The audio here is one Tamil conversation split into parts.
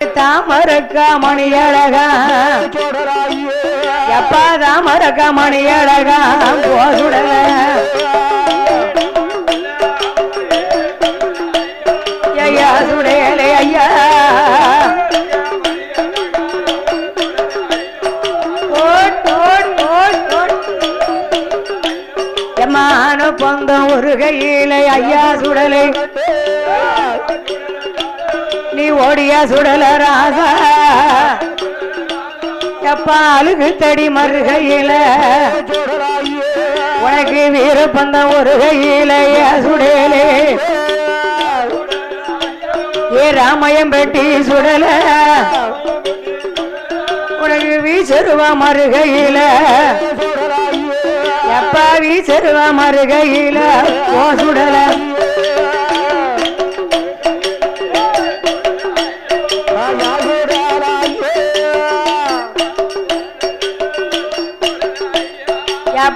தாமரக்க மணியழகா. எப்பா தாமரக்க மணியழகா போசுடல ஐயா சுடேலே ஐயா. ஓட், ஓட், ஒரு கையிலே ஐயா சுடலை. ஓடிய சுடல ராசா எப்பா அழுகு தடி மறுகையில? உனக்கு வீர பந்த ஒரு கையில சுடலே. ஏ ராமயம் பெட்டி சுடல. உனக்கு வீசருவா மறுகையில. எப்பா வீசருவா மறுகையில? ஓ சுடல.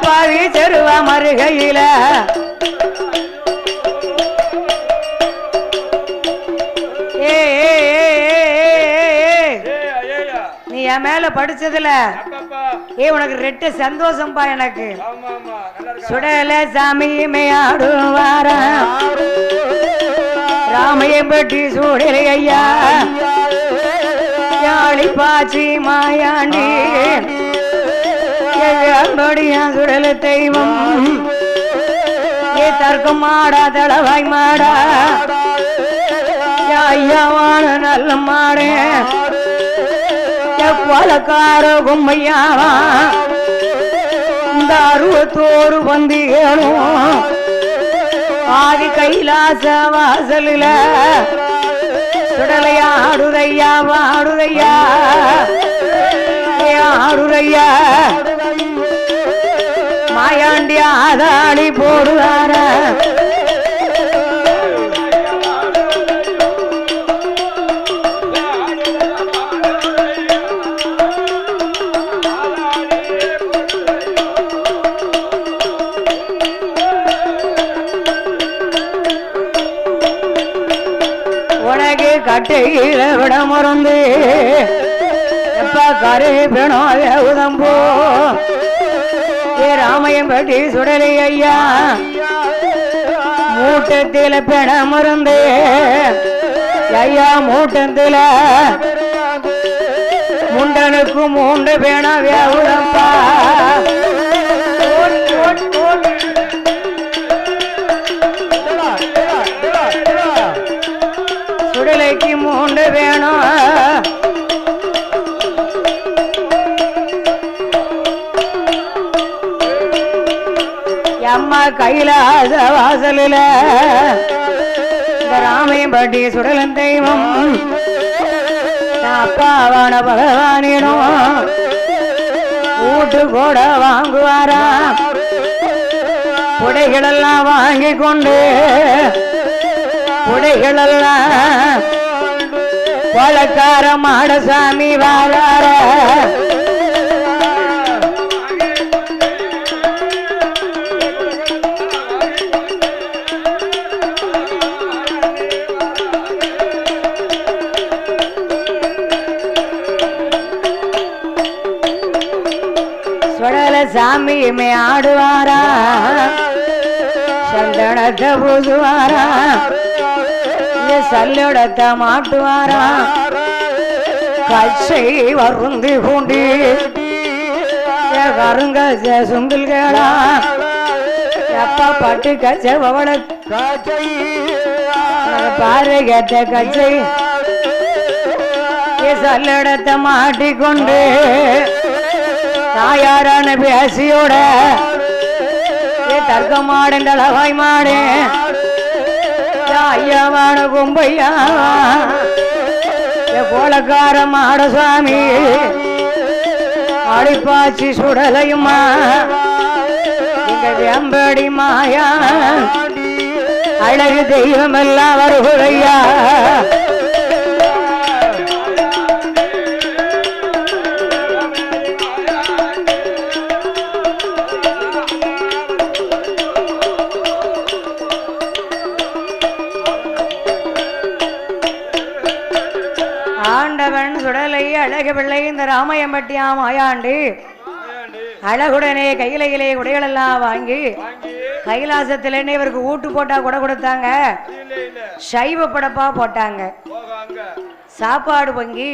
அப்பாவி செருவ மருகையில ஏ நீ என் மேல படிச்சதுல. ஏ உனக்கு ரெட்டு சந்தோஷம்பா எனக்கு. சுடல சாமியுமே ஆடுவாரா ராமையம்பட்டி சூடலை ஐயா. யாழி பாச்சி மாயாண்டி. படியா சுடல தெய்வம். ஏ தர்க்கம் மாடா தளவாய் மாடா. ஐயாவான நல்ல மாடே. கொலக்கார கும்மையாவா இந்த அறுபத்தோரு பந்திகளும் ஆதி கைலாச வாசலில் சுடலையா ஆடுதையா வாடுதையா. ஆடுதையா. மாயாண்டி ஆதாளி போடுவார? உனக்கு கட்டையில விட மறந்து. எப்ப கரு பிணோய உதம்போ? பட்டி சுடலை ஐயா. மூட்டத்தில பெண மருந்து. ஐயா மூட்டத்தில முண்டனுக்கு மூன்று பேண வியாவுடப்பா அம்மா கைலாச வாசலில ராமையம்பட்டி சுடலன் தெய்வம். அப்பாவான பகவானினும் ஊட்டு கூட வாங்குவாரா? புடைகளெல்லாம் வாங்கி கொண்டு புடைகளெல்லாம் கொலக்கார மாடசாமி வாரார? சாமியுமே ஆடுவாரா? சந்தனத்தை பூசுவாரா? சல்லடத்தை மாட்டுவாரா? கச்சை வருந்தி பூண்டி. கருங்க சுங்கில் கேடா எப்பா பட்டு கச்சை பவள பாரு கேட்ட கச்சை. சல்லடத்தை மாட்டிக்கொண்டு தாயாரான பேசியோட ஏ தர்க்க மாடண்டளவாய் மாடே ஐயாவான கும்பையா. ஏ கோலக்கார மாட சுவாமி அடிப்பாச்சி சுடலையுமா. இங்க வேம்படி மாயா. அழகு தெய்வம் எல்லாம் வருகையா அழகு பிள்ளை இந்த ராமையம்பட்டியாம் ஆயாண்டு அழகுடனே கையிலையிலே குடைகளெல்லாம் வாங்கி கைலாசத்திலேன்னு இவருக்கு ஊட்டு போட்டா கூட கொடுத்தாங்க. சைவ படப்பா போட்டாங்க. சாப்பாடு பொங்கி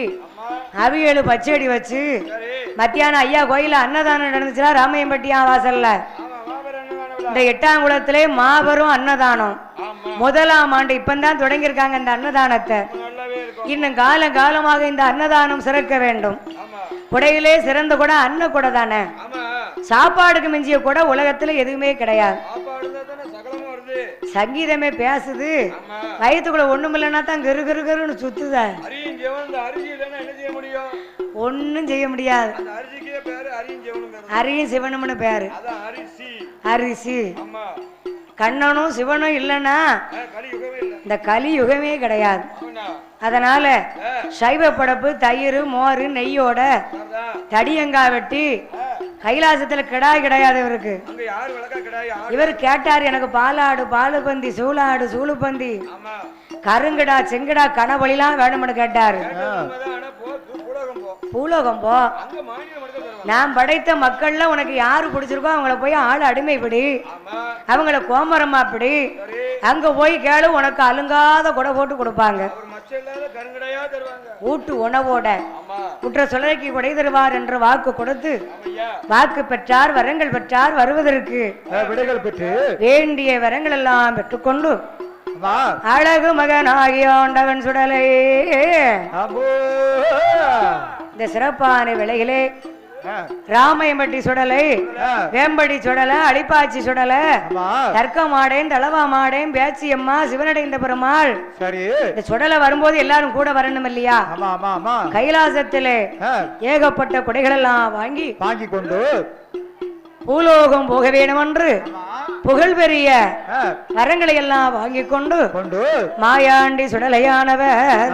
அவியலு பச்சடி வச்சு மத்தியானம் ஐயா கோயில அன்னதானம் நடந்துச்சுன்னா ராமையம்பட்டியா வாசல்ல இந்த எட்டாம் குளத்திலே மாபெரும் அன்னதானம். முதலாம் ஆண்டு இப்பந்தான் தொடங்கியிருக்காங்க இந்த அன்னதானத்தை. இன்னும் காலம் காலமாக இந்த அன்னதானம் சிறக்க வேண்டும். குடையிலே சிறந்த கூட அன்ன குடை தானே சாப்பாடுக்கு மிஞ்சிய கூட உலகத்துல எதுவுமே கிடையாது. சங்கீதமே பேசுது. வயிற்றுக்குள்ள ஒண்ணும் இல்லைன்னா தான் கரு கரு கருன்னு சுத்துத. ஒன்றும் செய்ய முடியாது. அரியும் சிவனும்னு பேரு. அரிசி. கண்ணனும் சிவனும் இல்லைன்னா இந்த கலியுகமே கிடையாது. அதனால சைவ படப்பு தயிர் மோர் நெய்யோட அதான். தடியங்காய் வெட்டி கைலாசத்துல கிடாய் கிடையாது இவருக்கு. இவர் கேட்டார் எனக்கு பாலாடு பாலுபந்தி சூளாடு சூளுபந்தி கருங்கடா செங்கடா கனவழிலாம் வேணும்னு கேட்டாரு. பூலோகம் போ. நான் படைத்த மக்கள்ல உனக்கு யாரு பிடிச்சிருக்கோ அவங்கள போய் ஆள் அடிமைப்படி. அவங்கள கோமரமா பிடி. சரி அங்க போய் கேளு உனக்கு அலுங்காத கொடை போட்டு கொடுப்பாங்க. ஊட்டு உணவோட. குற்ற சுழலைக்கு கொடை தருவார் என்று வாக்கு கொடுத்து வாக்கு பெற்றார் வரங்கள் பெற்றார் வருவதற்கு. வேண்டிய வரங்கள் எல்லாம் பெற்றுக்கொண்டு அழகு மகனாகிய ஆண்டவன் சுடலை. இந்த சிறப்பான விலையிலே ஆ, ராமையம்பட்டி சுடலை வேம்படி சுடலை அடிப்பாச்சி சுடலை அம்மா தர்க்க மாடேன் தளவா மாடேன் பேச்சியம்மா சிவனடைந்த பெருமாள். சரி. இந்த சுடலை வரும்போது எல்லாரும் கூட வரணும் இல்லையா? கைலாசத்திலே ஏகப்பட்ட குடைகள் எல்லாம் வாங்கி வாங்கி கொண்டு பூலோகம் போக வேண்டும் என்று புகழ் பெரிய வரங்களை எல்லாம் வாங்கி கொண்டு கொண்டு. மாயாண்டி சுடலையானவர்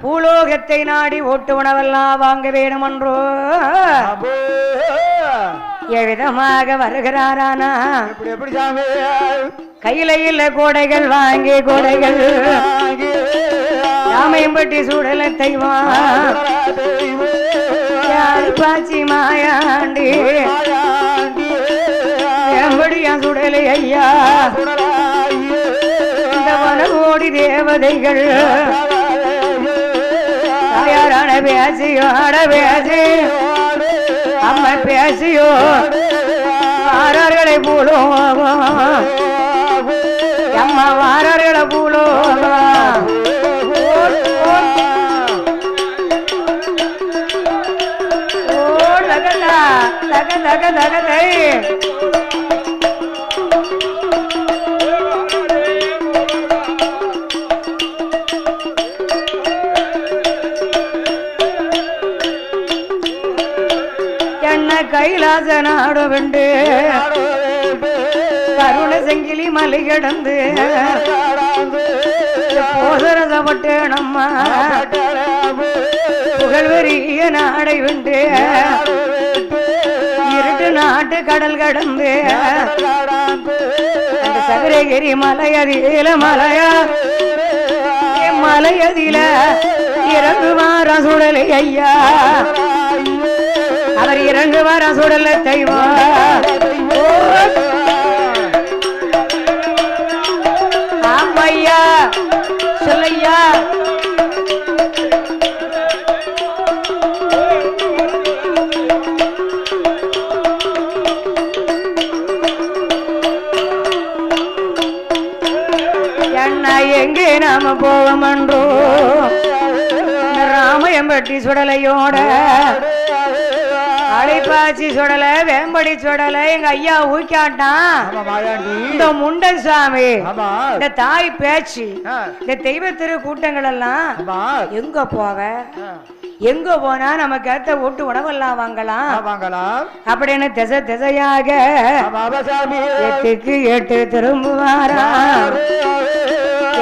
பூலோகத்தை நாடி ஓட்டு உணவெல்லாம் வாங்க அம்போ எவ்விதமாக வருகிறாரானா? எப்படி எப்படி சாமி? கையில கோடைகள் வாங்கி கோடைகள் ராமையம்பட்டி சுடலத்தை வா பாச்சி மாயாண்டி? எம்படியா சுடலை ஐயா? இந்த வனகோடி தேவதைகள். தாயாரான பேசியோ அட பேசி? அம்மா பேசியோ வாரர்களை போலோ அம்மா வாரர்களை போலோ தக தக லக கைலாச நாடு வெண்டு கருண செங்கிலி மலை கிடந்து போதரதப்பட்டு நம்ம புகழ்வெறிய நாடை வெண்டு இருட்டு நாட்டு கடல் கடந்து. அந்த சதுரகிரி மலையதில மலையா? மலையதில இறங்குமாற சுடலை ஐயா. அவர் இறங்குவார சுடலை தெய்வா. ஆமையா சொல்லையா. எங்கே நாம போவோமன்றோ இந்த ராமயம்பட்டி சுடலையோட அழைப்பாச்சி சுடல வேம்படி சுடல எங்க ஐயா ஊக்காட்டான் இந்த முண்டன் சாமி இந்த தாய் பேச்சு இந்த தெய்வ திரு கூட்டங்கள் எல்லாம் எங்க போவ? எங்க போனா நமக்கு ஏத்த ஓட்டு உணவெல்லாம் வாங்கலாம்? வாங்கலாம். அப்படின்னு திசை திசையாக எட்டுக்கு எட்டு திரும்புவாரா?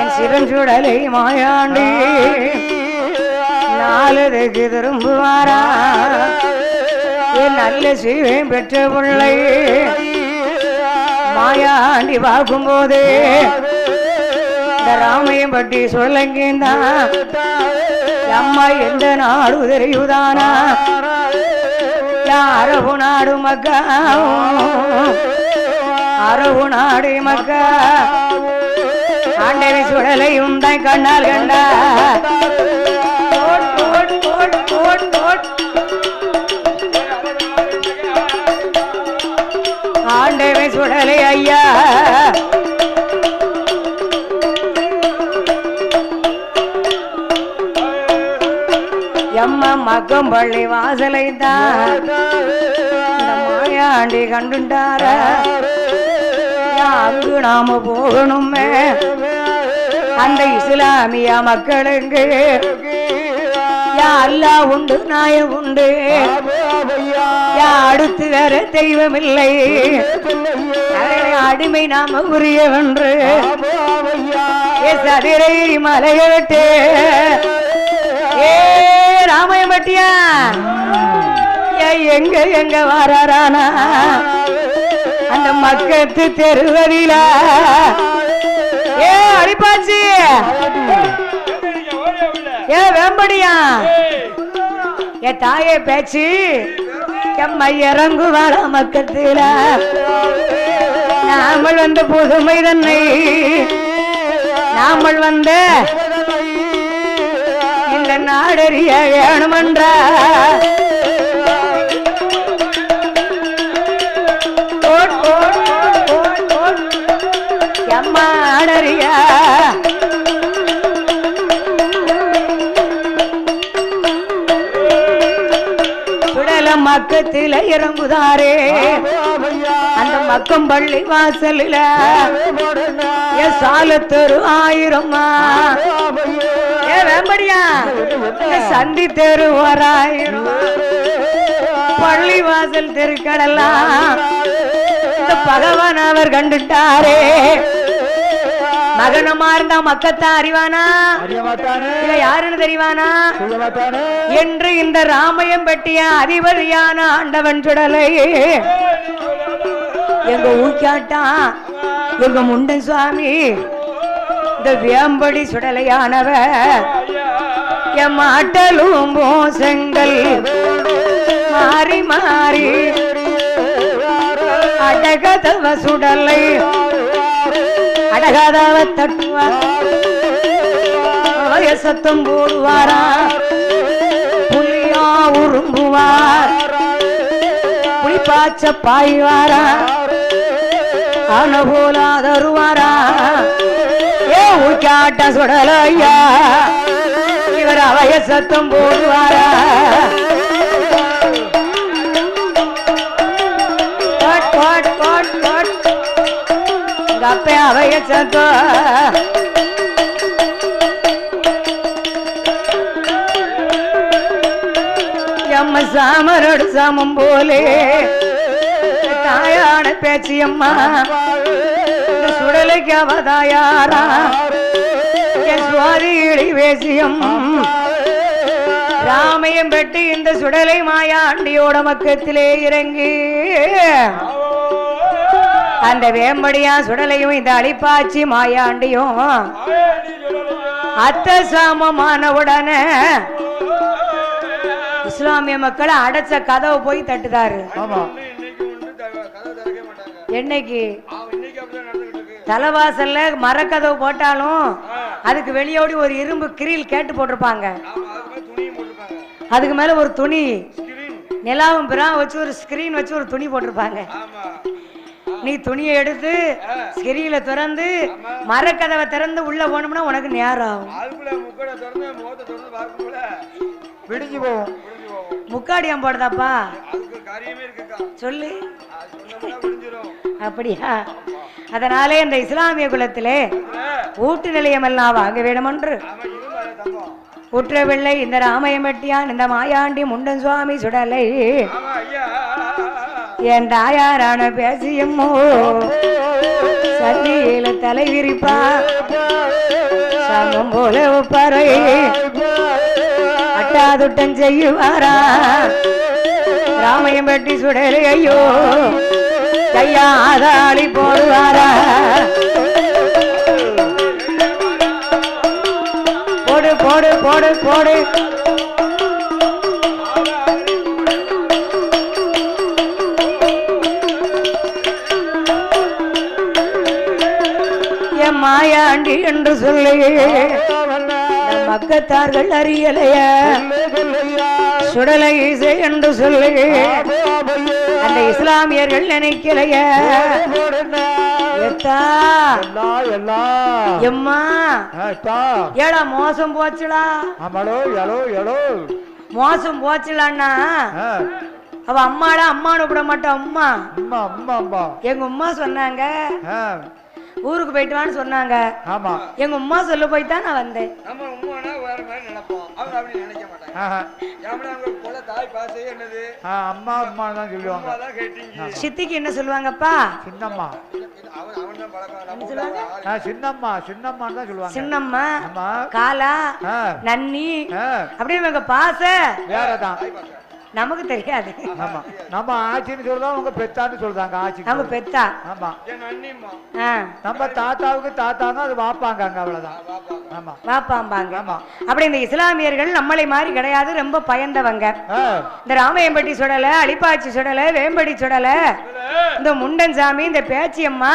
என் சிவன்சுடலை மாயாண்டி. நாலுக்கு திரும்புவாரா? நல்ல சீவன் பெற்ற பிள்ளை மாயாண்டி பார்க்கும்போது இந்த ராமையும் பட்டி சொல்லங்கிந்தான் அம்மா எந்த நாடு தெரியுதானா? அரபு நாடு மக்கா? அரபு நாடு மக்கா? ஆண்டவி சுடலை தான் கண்ணால் கண்டா. ஓட், ஐயா. எம்மா மக்கம் பள்ளி வாசலை தான் மாயாண்டி கண்டுண்டார. அங்கு நாம போகணுமே? அந்த இஸ்லாமிய மக்களுக்கு அல்லா உண்டு? நாயம் உண்டு. அடுத்து வேற தெய்வம் இல்லை அடிமை நாம உரியவென்று. சதிரை மலையட்டு ஏ ராமயம்பட்டியா எங்க எங்க வாராரானா. அந்த மக்கத்து தெருவதில. ஏ அடிப்பாச்சி. ஏ வேம்படியா. ஏ தாயே பேச்சு. எம்மை இறங்குவாள மக்கத்துல. நாமல் வந்த புதுமை தன்னை. நாமல் வந்த இந்த நாடறிய வேணுமன்ற ஓட், மக்கத்தில இறங்குதாரே. மக்கம் பள்ளி வாசலில. ஏ சாலத்தரு ஆயிரமா ஏ வேம்படியா? சந்தி தெரு ஓராயிரம் பள்ளி வாசல் தெருக்கடலாம் இந்த பகவான் அவர் கண்டுட்டாரே. மகனமா இருந்தா மக்கத்தான் அறிவானா? யாருன்னு தெரிவானா என்று இந்த ராமயம் பெட்டிய அதிபதியான ஆண்டவன் சுடலை எங்க ஊக்காட்டான் எங்க முண்டன் சுவாமி இந்த வேம்படி சுடலையானவ எம் மாட்டலும் மோசங்கள் மாறி மாறி அடகதவ சுடலை அடகாதவ தட்டுவார் சத்தம் போடுவாரா புலியா உரும்புவார் புலிப்பாச்ச பாய்வாரா ஆன போல தருவாரா ஏ உள்காட்ட சுடலையா? இவர் அவைய சத்தம் போடுவாரா? கோட், கோட், கோட், கோட். எங்க அப்பா அவைய சத்தம். எம்ம சாமரோடு சாமம் போலே. தாயான பேச்சியம்மா. சுடலைக்கு அவதாயாரா? என் சுவாதி இடி வேசியம். பெட்டி இந்த சுடலை மாயாண்டியோட மக்கத்திலே இறங்கி. அந்த வேம்படியா சுடலையும் இந்த அழிப்பாச்சி மாயாண்டியும் அத்த சாமமான உடனே இஸ்லாமிய மக்களை அடைச்ச கதவை போய் தட்டுதாரு. என்னைக்கு? தலைவாசல்ல மரக்கதவு போட்டாலும் அதுக்கு வெளியோடி ஒரு இரும்பு கிரில் கேட்டு போட்டிருப்பாங்க. அதுக்கு மேல ஒரு துணி. நிலாவும் பிரா வச்சு ஒரு ஸ்கிரீன் வச்சு ஒரு துணி போட்டிருப்பாங்க. நீ துணியை எடுத்து ஸ்கிரீல திறந்து மரக்கதவை திறந்து உள்ள போனோம்னா உனக்கு நேரம் ஆகும் விடிஞ்சு போவோம் முக்காடியம் போடுதாப்பா. சொல்லு. அப்படியா? அதனாலே இந்த இஸ்லாமிய குலத்திலே ஊட்டு நிலையம் எல்லாம் வாங்க தங்கம் உற்றவில்லை இந்த ராமயமெட்டியான் இந்த மாயாண்டி முண்டன் சுவாமி சுடலை. என் தாயாரான பேசியம்மோ சன்னியில தலை விரிப்பா. சமம் போல ஒப்பறை அட்டாதுட்டம் செய்யுவாரா? ராமையும் வெட்டி சுடலு ஐயோ கையாதாளி போடுவாரா? போடு போடு போடு போடு. மாயாண்டி என்று சொல்லி மக்கத்தார்கள் அறியலைய? சுடலை இசை என்று சொல்லி அந்த இஸ்லாமியர்கள் நினைக்கலைய. எம்மா? ஏடா மோசம் போச்சுடா? மோசம் போச்சுலான்னா அவ அம்மாடா அம்மானு விட மாட்டோம் அம்மா. அம்மா அம்மா எங்க அம்மா சொன்னாங்க ஊருக்கு போயிட்டுவான்னு சொன்னாங்க. ஆமா. எங்க அம்மா சொல்ல போய் தான் நான் வந்தேன். நம்ம உமானா வேற மாதிரி நினைப்போம். அவங்க அப்படி நினைக்க மாட்டாங்க. தாய் பாசை என்னது? அம்மா அம்மா தான் சொல்லுவாங்க. சித்திக்கு என்ன சொல்லுவாங்கப்பா? சின்னம்மா. சின்னம்மா சின்னம்மா தான் சொல்லுவாங்க? சின்னம்மா காலா நன்னி அப்படியே பாச. வேறதான். நமக்கு தெரியாது. ஆமா. நம்ம ஆச்சின்னு சொல்றோம் உங்க பெத்தான்னு சொல்றாங்க ஆச்சி நம்ம பெத்தா. ஆமா. என் அண்ணிம்மா. ஆ. நம்ம தாத்தாவுக்கு தாத்தாங்க அது வாப்பாங்க அங்க அவ்வளவுதான் ஆமா. வாப்பாம்பாங்க. ஆமா. அப்படி இந்த இஸ்லாமியர்கள் நம்மளை மாதிரி கிடையாது ரொம்ப பயந்தவங்க. இந்த ராமையம்பட்டி சுடலை அலிப்பாச்சி சுடலை வேம்படி சுடலை இந்த முண்டன் சாமி இந்த பேச்சியம்மா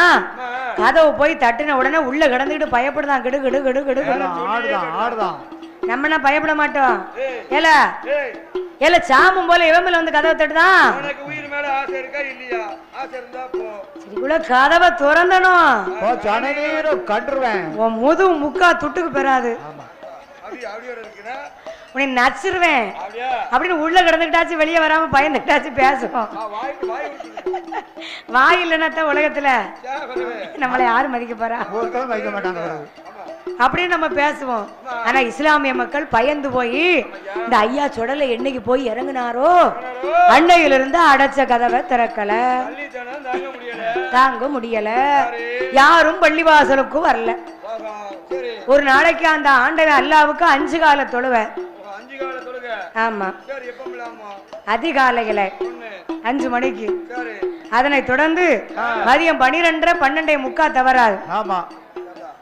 கதவு போய் தட்டின உடனே உள்ள கிடந்துக்கிட்டு பயப்படுதான். கிடு கிடு கிடு கிடு கிடு. ஆடுதான் ஆடுதான். நம்மனா பயப்பட மாட்டோம். ஏல. ஏல சாம்பும் போல இவன் வந்து கதவை தட்டுதான் உனக்கு கதவை திறந்தனும். கண்டுருவேன். உன் முது முக்கா துட்டுக்கு பெறாது. உன்னை நச்சிருவேன். அப்படின்னு உள்ள கிடந்துட்டாச்சு வெளியே வராம பயந்துட்டாச்சு பேசுவோம். வாய் இல்லைன்னா உலகத்துல நம்மளை யாரும் மதிக்க போறா? மதிக்க மாட்டாங்க. அப்படின்னு நம்ம பேசுவோம். ஆனா இஸ்லாமிய மக்கள் பயந்து போய் இந்த ஐயா சுடலை என்னைக்கு போய் இறங்குனாரோ? அன்னையில இருந்து அடைச்ச கதவை திறக்கல. தாங்க முடியல. யாரும் பள்ளிவாசலுக்கும் வரல. ஒரு நாளைக்கு அந்த ஆண்டவன் அல்லாவுக்கு அஞ்சு கால தொழுவை. ஆமா. அதிகாலையில அஞ்சு மணிக்கு. அதனை தொடர்ந்து மதியம் பனிரெண்டரை பன்னெண்டே முக்கா தவறாது. ஆமா.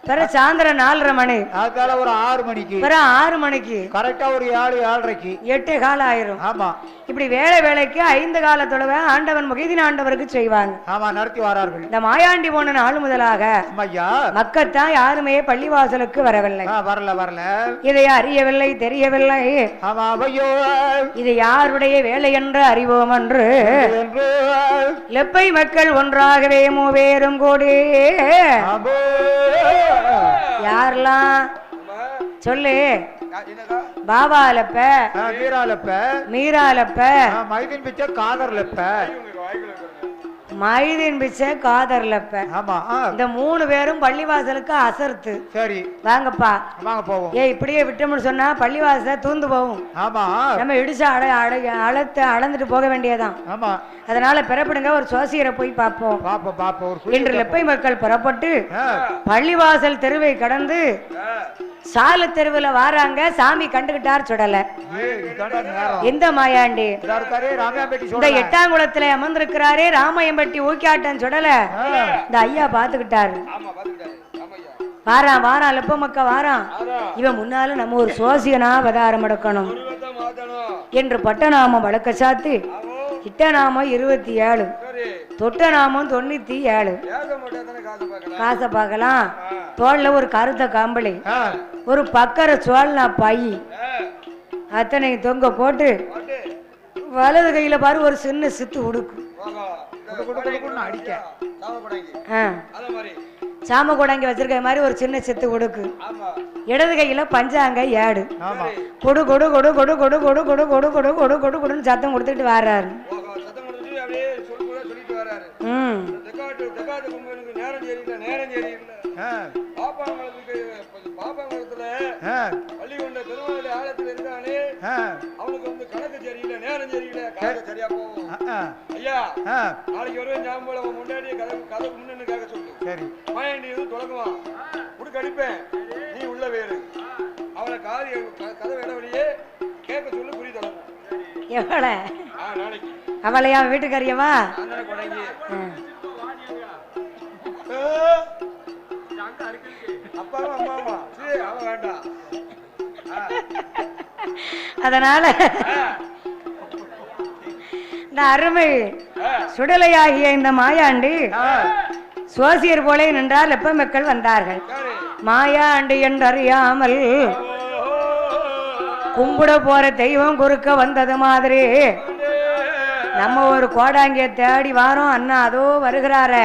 பிற சாயந்தரம் நாலரை மணி. அதுக்கால ஒரு ஆறு மணிக்கு. பிற ஆறு மணிக்கு. கரெக்டா ஒரு ஏழு ஏழரைக்கு. எட்டு காலம் ஆயிரும். ஆமா. இப்படி வேலை வேலைக்கு ஐந்து கால தொழுவை ஆண்டவன் முகைதீன் ஆண்டவருக்கு செய்வாங்க. ஆமா நடத்தி வரார்கள். இந்த மாயாண்டி போன நாள் முதலாக ஐயா மக்கத்தான் யாருமே பள்ளிவாசலுக்கு வரவில்லை. வரல வரல. இதை அறியவில்லை தெரியவில்லை. இது யாருடைய வேலை என்று அறிவோம் என்று. லெப்பை மக்கள் ஒன்றாகவே மூவேரும் கூடி. யாரெல்லாம் சொல்லு. பாபாலப்ப வீராலப்ப. மீராலப்ப. மைதீன் பிச்சை காதர்லப்ப. மைதீன் பிச்சை காதர்லப்ப. ஆமா இந்த மூணு பேரும் பள்ளிவாசலுக்கு அசர்த்து. சரி. வாங்கப்பா. வாங்க போவோம். ஏ இப்படியே விட்டோம்னு சொன்னா பள்ளிவாசல தூந்து போகும். ஆமா. நம்ம இடிச்சு அட அட அளத்து அளந்துட்டு போக வேண்டியதான் ஆமா. அதனால பிறப்படுங்க ஒரு சோசியரை போய் பார்ப்போம். பாப்போம் இன்று லெப்பை மக்கள் புறப்பட்டு பள்ளிவாசல் தெருவை கடந்து சால தெருவுல வாராங்க சாமி கண்டுகிட்டார் சுடல. எந்த மாயாண்டி? இந்த எட்டாங்குளத்துல அமர்ந்திருக்கிறாரே ராமையம்பட்டி ஊக்கியாட்டம் சுடல. இந்த ஐயா பாத்துக்கிட்டாரு வாரான் வாரான் லெப்ப மக்க வாரான். இவன் முன்னால நம்ம ஒரு சோசியனா அவதாரம் எடுக்கணும் என்று பட்டநாமம் வழக்க சாத்தி இட்டநாமம் இருபத்தி ஏழு. தொட்டநாமம் தொண்ணூத்தி ஏழு. காசை பார்க்கலாம். தோல்ல ஒரு கருத்த கம்பளி. ஒரு பக்கர சோழனா பை அத்தனை தொங்க போட்டு வலது கையில பாரு ஒரு சின்ன சித்து உடுக்கும் அடிக்க. சாம கொடாங்கி வச்சிருக்க மாதிரி ஒரு சின்ன சித்து உடுக்கு ஆமா இடது கையில பஞ்சாங்க ஏடு ஆமா கொடு கொடு கொடு கொடு கொடு கொடு கொடு கொடு கொடு கொடு கொடு கொடுன்னு சத்தம் கொடுத்துட்டு வர்றாரு ஓஹோ, சத்தம் கொடுத்துட்டு அப்படியே சொல்லு கூட சொல்லிட்டு வராரு ம் பாப்பாங்குளத்துல ஆ, பள்ளிகொண்ட திருவாரூர் ஆலயத்துல இருக்கானே அவனுக்கு வந்து கணக்கு சரியில்லை நேரம் சரியில்லை கணக்கு சரியா போகும். ஐயா நாளைக்கு வருவேன் ஞாபகம் அவன் முன்னாடி கதவு கதவு முன்னு கேட்க சொல்லு. சரி. மாயாண்டி வந்து தொடங்குவான் உடுக்க அடிப்பேன். நீ உள்ள வேறு. அவனை காதி கதவு இடவழியே கேட்க சொல்லு குறி தொடங்கும். எவளை ஆ நாளைக்கு. அவளையா வீட்டுக்காரியவா. அப்பாவும் அம்மாவா அதனால இந்த அருமை சுடலையாகிய இந்த மாயாண்டி சுவாசியர் போலே நின்றால் எப்ப மக்கள் வந்தார்கள்? மாயாண்டி என்றறியாமல் கும்பிட போற தெய்வம் குறுக்க வந்தது மாதிரி. நம்ம ஒரு கோடாங்கிய தேடி வாரோம் அண்ணா அதோ வருகிறாரே.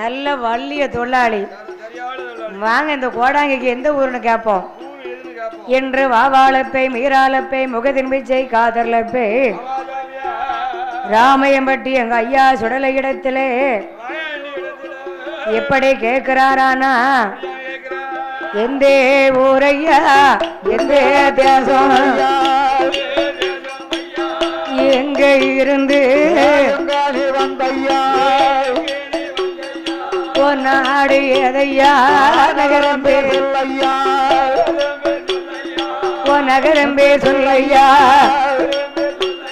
நல்ல வள்ளிய தொழிலாளி. வாங்க இந்த கோடாங்கிக்கு எந்த ஊர்னு கேட்போம் என்று வாவாளப்பை மீராலப்பை முகத்தின் பிச்சை காதர்லப்பை. ராமையம்பட்டி எங்க ஐயா சுடலை இடத்திலே. எப்படி கேட்கிறாரானா? எந்த ஊரையா? எந்த தேசம்? எங்க இருந்து? வந்தையா நாடு எதையா? நகரம் பேர் ஐயா உன் நகரம் பேர் சொல்லையா?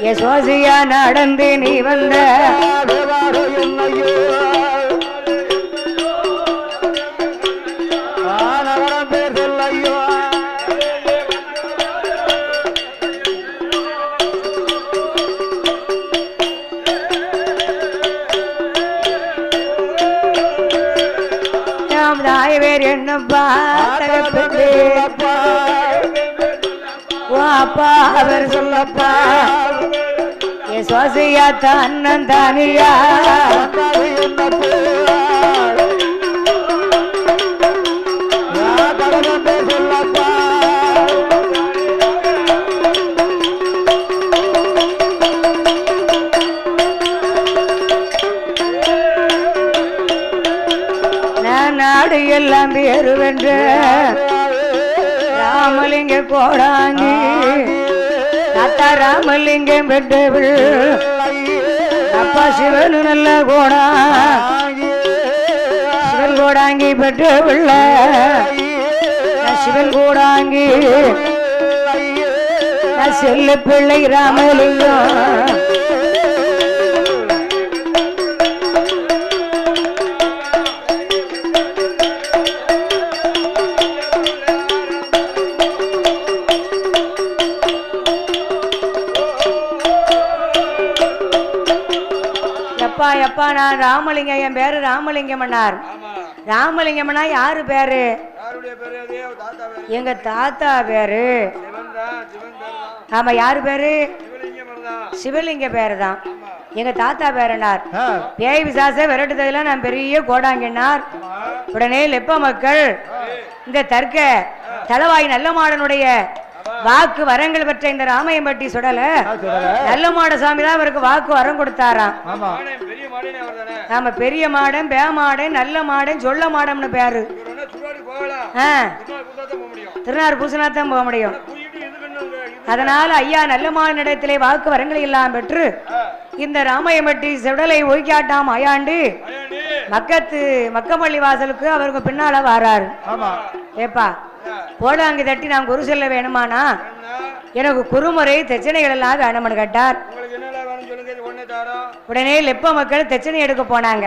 யசோசியா நடந்து நீ வந்த. என்னப்பா அப்பா அவர் சொல்லப்பா. யசோசியா தன்னன் தானியா. எல்லாம் பேரு வென்ற ராமலிங்க கோடாங்கி தாத்தா ராமலிங்கம் பெற்றவள். அப்பா சிவனு நல்ல கோடா சிவன் கோடாங்கி பெற்றவள் நான் சிவன் கோடாங்கி செல்ல பிள்ளை ராமலிங்கம். எப்பா நான் ராமலிங்கம் என் பேரு ராமலிங்கம் அண்ணார் ஆமா. ராமலிங்கம்னா யாரு பேரு? எங்க தாத்தா பேரு. ஆமா யாரு பேரு? சிவலிங்க பேரு தான். எங்க தாத்தா பேரனார். பேய் விசாச விரட்டுறதுல நான் பெரிய கோடாங்கினார். உடனே லெப்ப மக்கள் இந்த தர்க்க தளவாய் நல்ல மாடனுடைய வாக்கு வரங்கள் பெற்ற இந்த ராமையம்பட்டி சுடல நல்ல மாட சாமி தான் அவருக்கு வாக்கு வரம் கொடுத்தாராம். ஆமா. மாடே பெரிய மாடேனே அவர் தானே? நாம பெரிய மாடன் பே மாடன் நல்ல மாடன் சொல்ல மாடம்னு பேரு. திருநாறு பூசனா தான் போக முடியும். அதனால ஐயா நல்ல மாநிலத்திலே வாக்கு வரங்கள் எல்லாம் பெற்று இந்த ராமையம்பட்டி செடலை ஒய்க்காட்டாம் ஐயாண்டு அயாண்டி மக்கத்து மக்கமல்லி வாசலுக்கு அவருக்கு பின்னால வாராரு. ஆமா. ஏப்பா போடாங்க தட்டி நான் குரு செல்ல வேணுமானா? எனக்கு குருமுறை தெச்சனைகள் எல்லாம் வேணும்னு கேட்டார். உடனே லெப்ப மக்கள் தெச்சனை எடுக்க போனாங்க.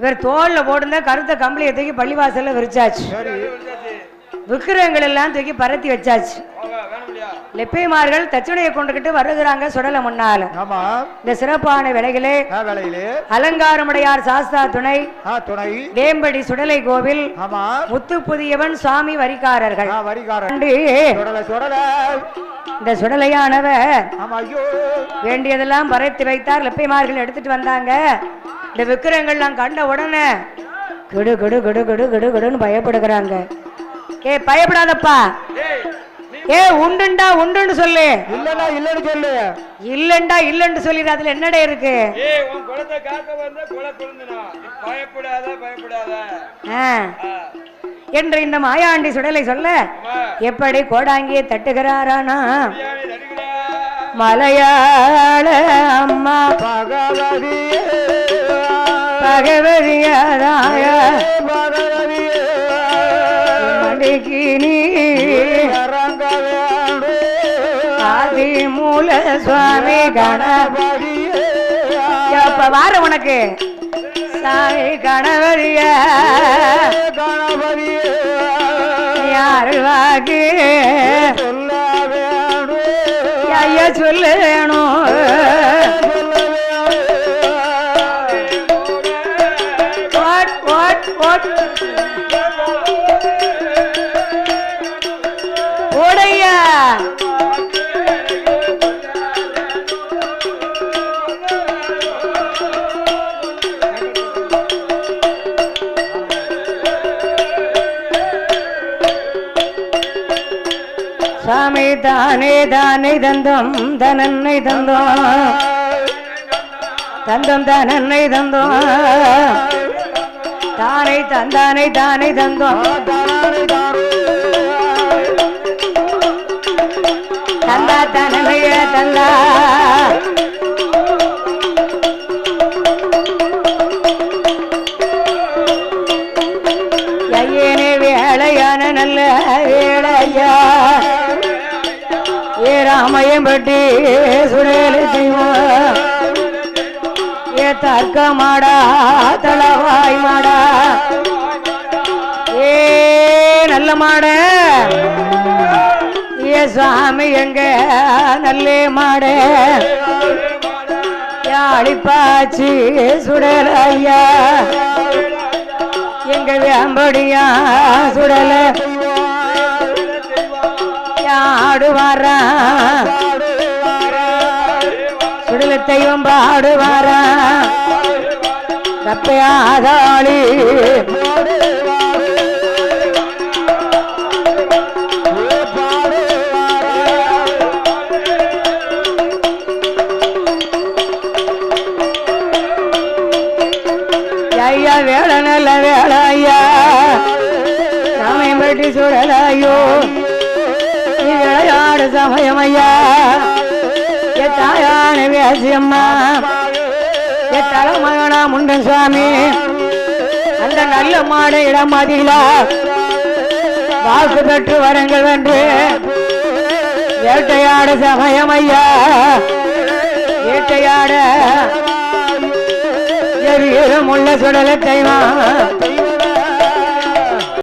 இவர் தோல்ல போட்டிருந்த கருத்த கம்பளியை தூக்கி பள்ளிவாசல்ல விரிச்சாச்சு. விக்கிரகங்கள் எல்லாம் தூக்கி பரத்தி வச்சாச்சு. லெப்பைமார்கள் தச்சனையை கொண்டுகிட்டு வருகிறாங்க சுடல முன்னால. ஆமா. இந்த சிறப்பான வேலைகளே அலங்காரமுடையார் சாஸ்தா துணை துணை. வேம்படி சுடலை கோவில் ஆமா. முத்து புதியவன் சுவாமி வரிகாரர்கள். இந்த சுடலையானவர் வேண்டியதெல்லாம் பறைத்து வைத்தார் லெப்பைமார்கள் எடுத்துட்டு வந்தாங்க. இந்த விக்கிரங்கள்லாம் கண்ட உடனே கிடு கிடு கிடு கிடு கிடு கிடுன்னு பயப்படுகிறாங்க. ஏ பயப்படாதப்பா. ஏ உண்டுண்டா உண்டுன்னு சொல்லு. இல்லன்னா இல்லன்னு சொல்லு. இல்லண்டா இல்லன்னு சொல்லிடு அதுல என்னடா இருக்கு? ஏய் உன் குலத்தை காக்க வந்த குல குழந்தனா பயப்படாத பயப்படாத. என்று இந்த மாயாண்டி சுடலை சொல்ல எப்படி கோடாங்கியை தட்டுகிறாரானா? மலையாள அம்மா பகவதியே. பகவதியாராய? பகவதியே. மடிக்கு நீ இறங்க வேண்டும் ஆதி மூல சுவாமி கண கணபதியே. இப்ப வார உனக்கு? சாமி கணவரிய கணபதியே. அருள்வாக்கு சொல்ல வேணும். ஐயா சொல்ல வேணும். தானே தானே தந்தோம் தனன்னை தந்தோம். தந்தம் தனன்னை தந்தோம். தானை தந்தானை தானை தந்தோம். தந்தா தனமைய தந்தா. பட்டி சுடேலு செய்வோம் ஏ தர்க்க மாடா தளவாய் மாடா. ஏ நல்ல மாட. ஏ சாமி எங்க நல்லே மாட. யாழிப்பாச்சி சுடல ஐயா. எங்க வேம்படியா சுடல பாடுவாரா? சுடலத்தையும் பாடுவாரா? தப்பையாதாளி ஐயா வேலை நல்ல வேலை ஐயா. நாமை பற்றி சுடலையோ விளையாடு சமயம் ஐயா எ தாயான வேசியம்மா எ தலைமகனா முண்டன் சுவாமி அந்த நல்ல மாட இடம் மதியிலா வாக்கு பெற்று வரங்கள் வென்று வேட்டையாட சமயமையா? ஐயா வேட்டையாட எரியிலும் உள்ள சுடலை தெய்வம்